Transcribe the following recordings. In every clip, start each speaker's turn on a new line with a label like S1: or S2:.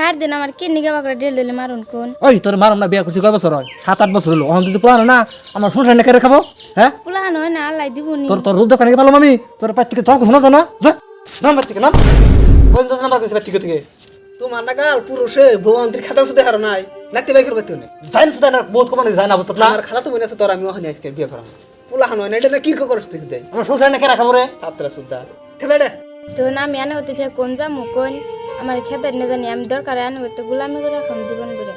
S1: চার দিন আমার কিডনি গাবা করে ডেল দিলে মারুন কোন?
S2: ওই তোর মারাম না বিয়া করছি কয় বছর হয়? সাত আট বছর হলো। অহন যদি পুরানো না আমার সংসার না কেড়ে খাব? হ্যাঁ?
S1: পুলাহান হয় না আল্লাহ দিবনি।
S2: তোর তোর রূপ দোকানে পারলাম আমি তোর পাত থেকে চক শোনা জানা যা। নাম পাত থেকে নাম। কোন দোকান নাম্বার কইছে পাত থেকে? থেকে
S3: তোমার না গাল পুরুষে ভগবন্তীর খাতা সুদে হারো নাই। নাতি বাই করবে তুমি?
S2: যাই না না বহুত কমানে যায় না বুঝত না।
S3: আমার খাতা তো মনে আছে তোর আমি ওখানে আজকে বিয়ে করাম। পোলা হানো না এটা না কি করছ তুই? দেয়
S2: আমার সংসার না কেড়ে খাব রে।
S3: হাতরা সুদ্ধা। খেলে রে
S1: তো আমি আনে হতে কোন যামু কোন? আমার খেতে না জানি আমি দরকার আনে হতে গুলামি করে রাখাম জীবন করে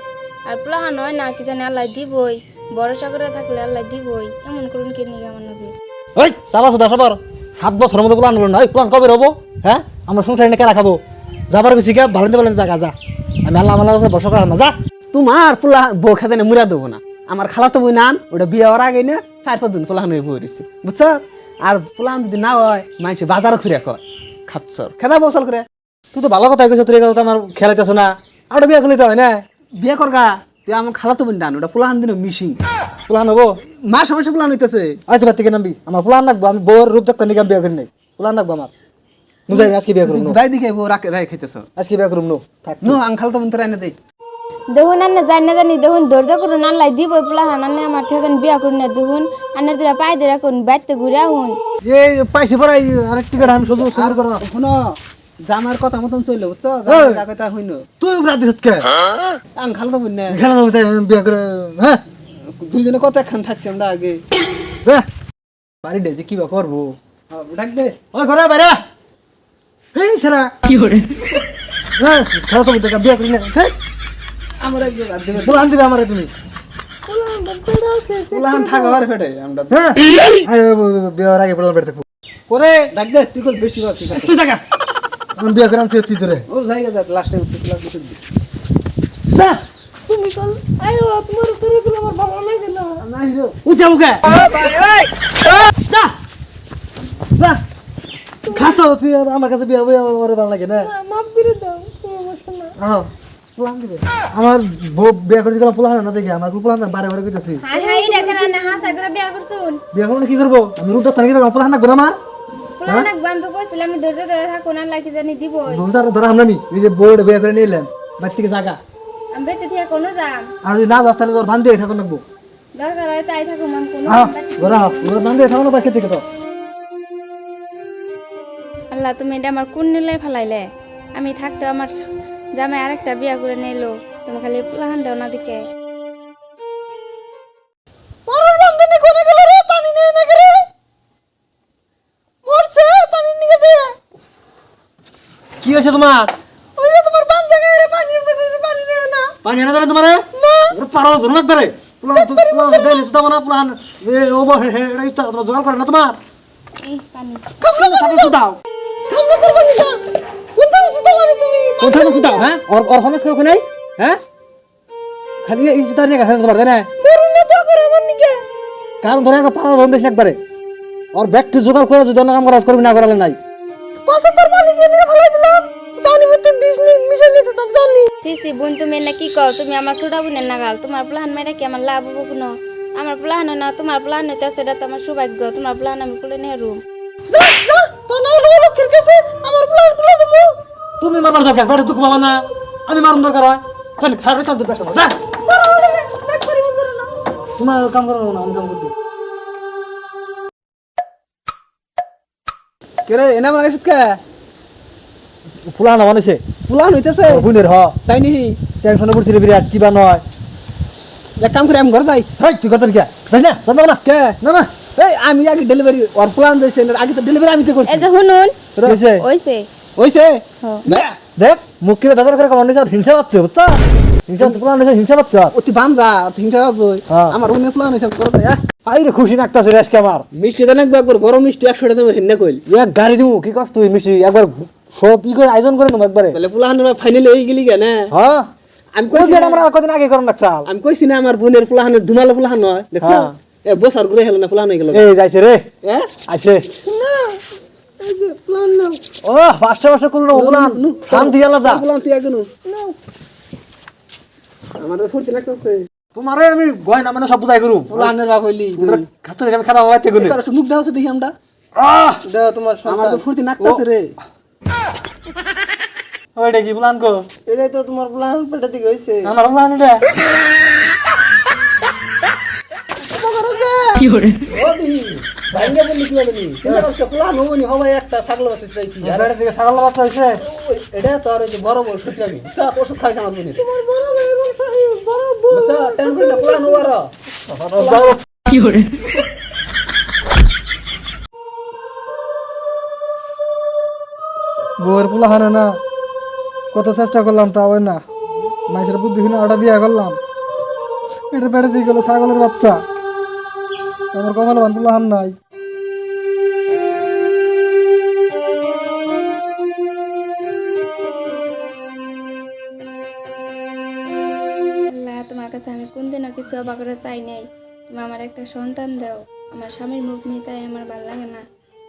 S1: আর পুলাহান হয় না কি জানি আল্লাহ দিবই ভরসা করে থাকলে আল্লাহ দিবই এমন করুন কিডনি আমার নাকি
S2: ওই চাবা সুদা সবার। সাত বছরের মধ্যে প্লান হলো না। ওই প্লান কবে হব হ্যাঁ? আমরা সংসার না কেড়ে খাব? যাবার গেছি কে ভালো বলেন জায়গা যা আমি আল্লাহ আমার বসা করাম না। যা।
S3: তোমার পোলা বউ খেতে না মুরা দেবো না। আমার খালা তো বই নান ওটা বিয়ে হওয়ার আগে না চার পাঁচ দিন পোলা হানো বই রয়েছে। বুঝছ? আর পোলা যদি না হয় মানুষ বাজারও ঘুরে কয়। খাচ্ছর খেদা বসল করে।
S2: তুই তো ভালো কথা কইছ তোর কথা তো আমার খেলাইতেছ না। আর বিয়া করলে তো হয় না?
S3: বিয়ে করগা তুই আমার খালা তো বই নান ওটা পোলা হান দিন মিশিং।
S2: প্লান হব?
S3: মা সমস্যা পোলা হইতেছে।
S2: আজ বাদ থেকে নামবি। আমার প্লান রাখব আমি বউর রূপ দেখ নিকে বিয়া করি নাই। প্লান রাখব আমার। বুঝাই আজকে বিয়া করুম
S3: গুদাই দিকে বউ রাখে রাখ খাইতেছ।
S2: আজকে বিয়া করুম নো। থাক।
S3: নো আং খালা তো দেই।
S1: দেখুন আন্নে যাই না জানি দেখুন ধৈর্য করুন আল্লাহ পুলাহান আন্নে আমার থেকে বিয়া করুন না দেখুন। আন্নের দুরা রাখুন বাইতে ঘুরে আহুন।
S2: এই পাইছি পরে আরেক টিকেট আমি শুধু করো।
S3: শুনো। জামার কথা মতন চললে বুঝছ?
S2: ওই।
S3: জামার কথা হইন।
S2: তুই উপরে দিছত কে
S3: আং খালা তো বই না
S2: খেলা যাব তাই আমি বিয়া করে হ্যাঁ
S3: দুইজনে কত একখান থাকছি আমরা আগে।
S2: দে। বাড়ি ডে যে কি বা করব
S3: ডাক দে।
S2: ওই ঘরে বাইরে। হেই সেরা কি হ্যাঁ খেলা তো বুঝতে বিয়া করি না হ্যাঁ?
S3: আমার একজন বাদ দেবে।
S2: প্লান দিবে আমারে তুমি
S3: উলাহান থাকা ঘরে ফেটে আমরা
S2: হ্যাঁ? বিয়ার আগে প্লান বের করে
S3: ডাক দে তুই কল বেশি
S2: তুই আমি বিয়া করে আনছি তুই ধরে।
S3: ও জায়গা যা লাস্টে উঠতে লাগ কিছু
S2: না।
S3: তুমি কল আয়ো তোমার করে দিলে আমার ভালো লাগে না নাই রে
S2: উঠে যা যা। খাতো তুই আমার কাছে বিয়া ভালো লাগে না।
S3: মাপ করে দাও না
S2: হ্যাঁ আমার বউ বিয়া করে দিলাম প্লান না দেখে আমার প্লান না বারে বারে কইতাছি।
S1: হাই হাই দেখেন আন্নে হাসা করে বিয়া করছুন।
S2: বিয়া করলে কি করব? আমি রূপ দোকানে গিয়ে প্লান না আমার?
S1: এক বান্ধব কইছিলাম আমি ধৈর্য ধরে জানি
S2: আমরা নি এই যে বোর্ড বিয়া করে নিলাম বাড়ি থেকে জায়গা
S1: আমি বেতে থেকে কোনো যাম।
S2: আর না যাস তাহলে তোর বান্ধে থাকুন লাগবো
S1: দরকার হয় তাই থাকুম আমি কোনো
S2: হ্যাঁ ওর বান্ধে থাকুন বাকি থেকে তো।
S1: আল্লাহ তুমি এটা আমার কোন নিলে ফেলাইলে? আমি থাকতে আমার জামাই আরেকটা বিয়া করে নিলো। তুমি খালি পুলাহান দাও না দিকে।
S2: হয়েছে তোমার?
S3: ওই যে তোমার বান জায়গায় রে পানি উপরে করেছে পানি নিয়ে না।
S2: পানি এনে দেয় তোমার? ওর পারো ধরুন একবারে। প্লান প্লান দেয় সুতা মানে প্লান। এ ও হে হে এটা ইচ্ছা তোমার জোগাড় করে না তোমার?
S1: এই পানি।
S3: করবা নি যা কোনটা উচিত মানে তুমি?
S2: কোনখানে সুতাও হ্যাঁ? ওর ওর হমেস করে কোনে হ্যাঁ? খালি এই সুতা নিয়ে গেছে তোমার তাই না?
S3: মরুন না তো করে আমার নিকে।
S2: কারণ ধরে ধরুন দেশ একবারে। ওর ব্যাগটি জোগাড় করে যদি অন্য কাম করা করবি না করালে নাই।
S3: পাশে তোর পানি দিয়ে নিয়ে ফেলাই দিলাম পানি মধ্যে বিষ মিশে নিয়েছে তো জানি।
S1: সিসি বোন তুমি না কি কও তুমি আমার ছোটা বোনের নাগাল তোমার প্লান মেয়েরা কি আমার লাভ হব কোনো? আমার প্লান না তোমার প্লান হইতে সেটা তো আমার সৌভাগ্য। তোমার প্লান আমি কুলে নিয়ে রুম।
S3: আমার খুলে দেবো।
S2: তুমি মারবার যাও একবারে দুঃখ পাবা না। আমি মারুন দরকার হয়। চল খারাপ চাল তো পেশা যা।
S3: দেখ পরিমাণ করে না
S2: তোমার কাম করো না আমি কাম করতে
S3: কে রে এনা মানে কে?
S2: ফুলা না বানাইছে
S3: প্ল্যান হইতেছে।
S2: বুনের হ।
S3: তাই নি
S2: টেনশনে পড়ছি রে বিরাট কিবা নয়
S3: এক কাম করে আমি ঘর যাই।
S2: হেই তুই কথা কে? যাস না যাস না
S3: কে?
S2: না না।
S3: এই আমি আগে ডেলিভারি ওর প্ল্যান হইছে আগে তো ডেলিভারি আমি তো করছি
S1: এই যে শুনুন।
S2: হয়েছে
S1: ওইছে
S3: হইছে
S1: হ্যাঁ।
S2: দেখ মুখ কিনে বেজার করে কামানি আর হিংসা পাচ্ছে বুঝছ হিংসা হয়েছে হিংসা পাচ্ছে।
S3: অতি বানজা হিংসা হই
S2: হ্যাঁ।
S3: আমার উনি প্ল্যান হইছে করে দে
S2: আই রে খুশি নাকতাছে রে আজকে আমার।
S3: মিষ্টি দেন একবার বড় মিষ্টি 100 টাকা দেবেন হেন্না কইল।
S2: এক গাড়ি দিমু কি কষ্ট তুই মিষ্টি? একবার সব ই করে আয়োজন করে নেব একবারে।
S3: বলে প্ল্যান ফাইনালি হই গেলি কেন?
S2: হ্যাঁ?
S3: আমি
S2: কই
S3: কইছি না-
S2: আমরা কদিন আগে করুন না চাল।
S3: আমি কইছি না আমার বোনের প্ল্যান ধুমালো প্ল্যান নয় দেখছ?
S2: হ্যাঁ।
S3: এ বসার ঘুরে হেল না প্ল্যান হয়ে গেল।
S2: এই যাইছে রে।
S3: হ্যাঁ?
S2: আইছে।
S3: না প্ল্যান নাও।
S2: ও পাঁচটা পাঁচটা করল শান্তি আলাদা
S3: প্ল্যান তুই আগে নাও। আমার ফুর্তি লাগতেছে।
S2: তোমারে আমি গয়না মানে সব বুঝাই করুম।
S3: প্ল্যানের বাপ হইলি
S2: খাতে আমি খাতা বাবাইতে গুনে
S3: তোর মুখ দাও দেখি আমরা।
S2: আহ!
S3: তোমার আমার তো ফুর্তি লাগতেছে রে।
S2: ওইটা কি প্ল্যান কো?
S3: এটাই তো তোমার প্লান পেটে দিকে হয়েছে
S2: আমার প্ল্যান এটা
S3: ভাঙ্গে কি একটা ছাগল বাচ্চা চাই কি। আর
S2: বেড়ে দিকে ছাগল বাচ্চা হয়েছে
S3: এটা তো আর ওই যে বড় বড় সূত্রামি চা তো ওষুধ খাইছে আমার বোনের। বড় বড় হওয়ার
S2: বউয়ের পোলা হানে না। কত চেষ্টা করলাম তা হয় না। মাইসের বুদ্ধি কিনে ওটা বিয়ে করলাম। এটা বেড়ে দিয়ে গেল ছাগলের বাচ্চা। আমার কপালে ভান পোলা হান নাই।
S1: কিছু অবাক করে চাই নাই। তুমি আমার একটা সন্তান দাও। আমার স্বামীর মুখ মিশাই আমার ভালো লাগে না।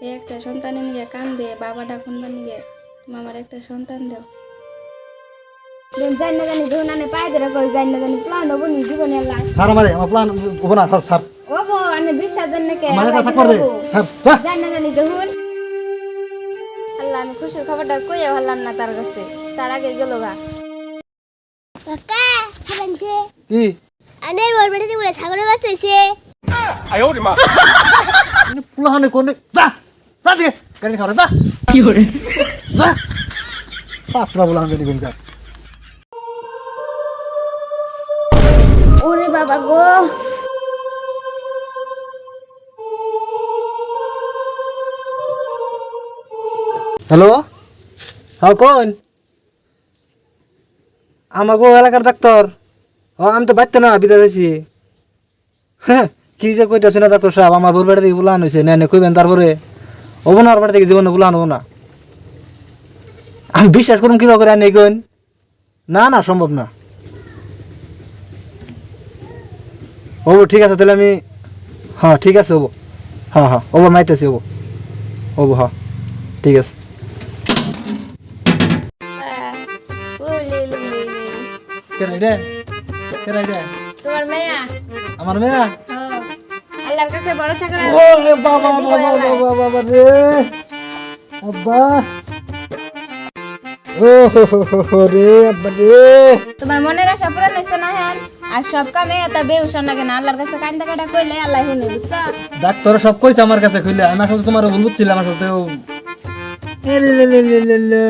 S1: এই একটা সন্তানের নিয়ে কান দে বাবা ডাকুন নিয়ে তুমি আমার একটা সন্তান দাও। জানি না জানি ধরুন আনে পায়ে ধরে কই জানি না জানি প্লান হব নি জীবনে আল্লাহ।
S2: স্যার আমাদের আমার প্ল্যান হব না স্যার
S1: ও বো বিশ্বাস জানি না কে
S2: আমার কথা থাকবার স্যার
S1: জানি না জানি দেখুন আল্লাহ আমি খুশির খবরটা কইয়া না তার কাছে। তার আগে গেল গা।
S4: কাকা
S2: কি?
S4: আনের বড় বেড়াতে বলে ছাগলের বাচ্চা হয়েছে।
S2: পোলা হানে কোনে যা যা দিয়ে গাড়ি খাওয়া যা। কি করে? যা। পাত্রা কোন
S1: ওরে বাবা গো।
S2: হ্যালো? হ্যাঁ কোন আমাকে এলাকার ডাক্তার। ও আমি তো বাড়তে না বিদায় হয়েছি হ্যাঁ কি যে কইতেছে না ডাক্তার সাহেব আমার বোর বাড়ি থেকে বুলান হয়েছে না না কইবেন তারপরে হব না ওর বাড়ি থেকে জীবনে বুলান হব না। আমি বিশ্বাস করুন কিবা করে আনি কইন না না সম্ভব না। হব ঠিক আছে তাহলে আমি হ্যাঁ ঠিক আছে হব। হ্যাঁ হ্যাঁ হব মাইতেছি হব। হব হ্যাঁ ঠিক আছে। কেন রে কেন রে
S1: তোমার মেয়া?
S2: আমার মেয়া?
S1: ও। আল্লাহর কাছে ভরসা করে
S2: ও এ বাবা বাবা বাবা বাবা রে। আব্বা। ও হো হো হো হো রে আব্বা রে।
S1: তোমার মনের আশা পূরণ হয়েছে না হ্যাঁ? আর সব কামে এত বেউসন লাগে না। আল্লাহর কাছে কান্দা কাটা কইলে আল্লাহ শুনে বুঝছ?
S2: ডাক্তার সব কইছে আমার কাছে খুলে আমি আসলে তোমার ভুল বুঝছিলাম আসলে এ লে লে লে লে লে লে।